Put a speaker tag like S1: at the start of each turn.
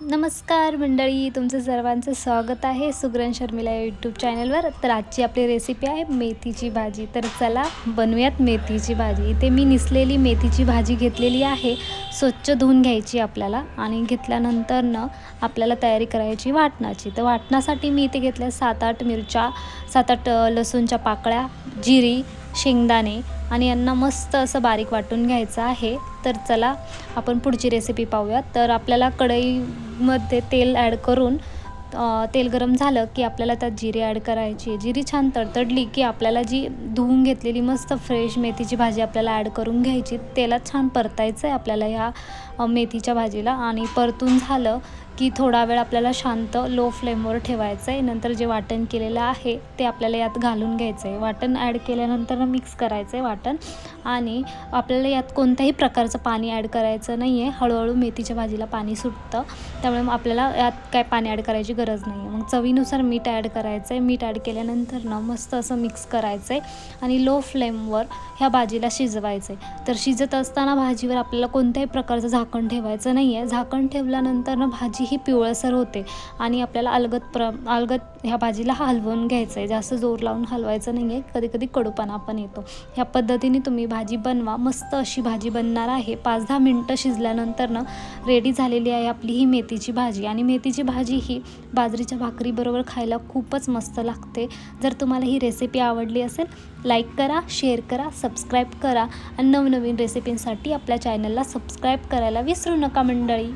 S1: नमस्कार मंडळी तुमचं सर्वांचं स्वागत आहे सुग्रन शर्मिला या यूट्यूब चॅनलवर तर आजची आपली रेसिपी आहे मेथीची भाजी. तर चला बनवूयात मेथीची भाजी. इथे मी निसलेली मेथीची भाजी घेतलेली आहे. स्वच्छ धुवून घ्यायची आपल्याला आणि घेतल्यानंतर न आपल्याला तयारी करायची वाटणाची. तर वाटणासाठी मी इथे घेतल्या सात आठ मिरच्या सात आठ लसूणच्या पाकळ्या जिरी शेंगदाणे आणि यांना मस्त असं बारीक वाटून घ्यायचं आहे. तर चला आपण पुढची रेसिपी पाहूयात. तर आपल्याला कढईमध्ये तेल ॲड करून तेल गरम झालं की आपल्याला त्यात जिरे ॲड करायची जिरी छान तडतडली की आपल्याला जी धुवून घेतलेली मस्त फ्रेश मेथीची भाजी आपल्याला ॲड करून घ्यायची. तेलात छान परतायचं आहे आपल्याला ह्या मेथीच्या भाजीला. आणि परतून झालं की थोडा वेळ आपल्याला शांत लो फ्लेमवर ठेवायचं आहे नंतर जे वाटण केलेलं आहे ते आपल्याला यात घालून घ्यायचं आहे वाटण ॲड केल्यानंतर मिक्स करायचं आहे वाटण. आणि आपल्याला यात कोणत्याही प्रकारचं पाणी ॲड करायचं नाही आहे हळूहळू मेथीच्या भाजीला पाणी सुटतं. त्यामुळे मग आपल्याला यात काय पाणी ॲड करायची गरज नाही आहे मग चवीनुसार मीठ ॲड करायचं आहे मीठ ॲड केल्यानंतर ना मस्त असं मिक्स करायचं आहे आणि लो फ्लेमवर ह्या भाजीला शिजवायचं आहे तर शिजत असताना भाजीवर आपल्याला कोणत्याही प्रकारचं झाकण ठेवायचं नाही आहे झाकण ठेवल्यानंतर ना भाजी ही पिवळसर होते. आणि आपल्याला अलगद प्र अलगद ह्या भाजीला हलवून घ्यायचं आहे जास्त जोर लावून हलवायचं नाही आहे कधी कधी कडूपणा पण येतो. ह्या पद्धतीने तुम्ही भाजी बनवा. मस्त अशी भाजी बनणार आहे. पाच दहा मिनटं शिजल्यानंतर ना रेडी झालेली आहे आपली ही मेथीची भाजी. आणि मेथीची भाजी ही बाजरीच्या भाकरीबरोबर खायला खूपच मस्त लागते. जर तुम्हाला ही रेसिपी आवडली असेल लाईक करा शेअर करा सबस्क्राईब करा. आणि नवनवीन रेसिपींसाठी आपल्या चॅनलला सबस्क्राईब करायला विसरू नका मंडळी.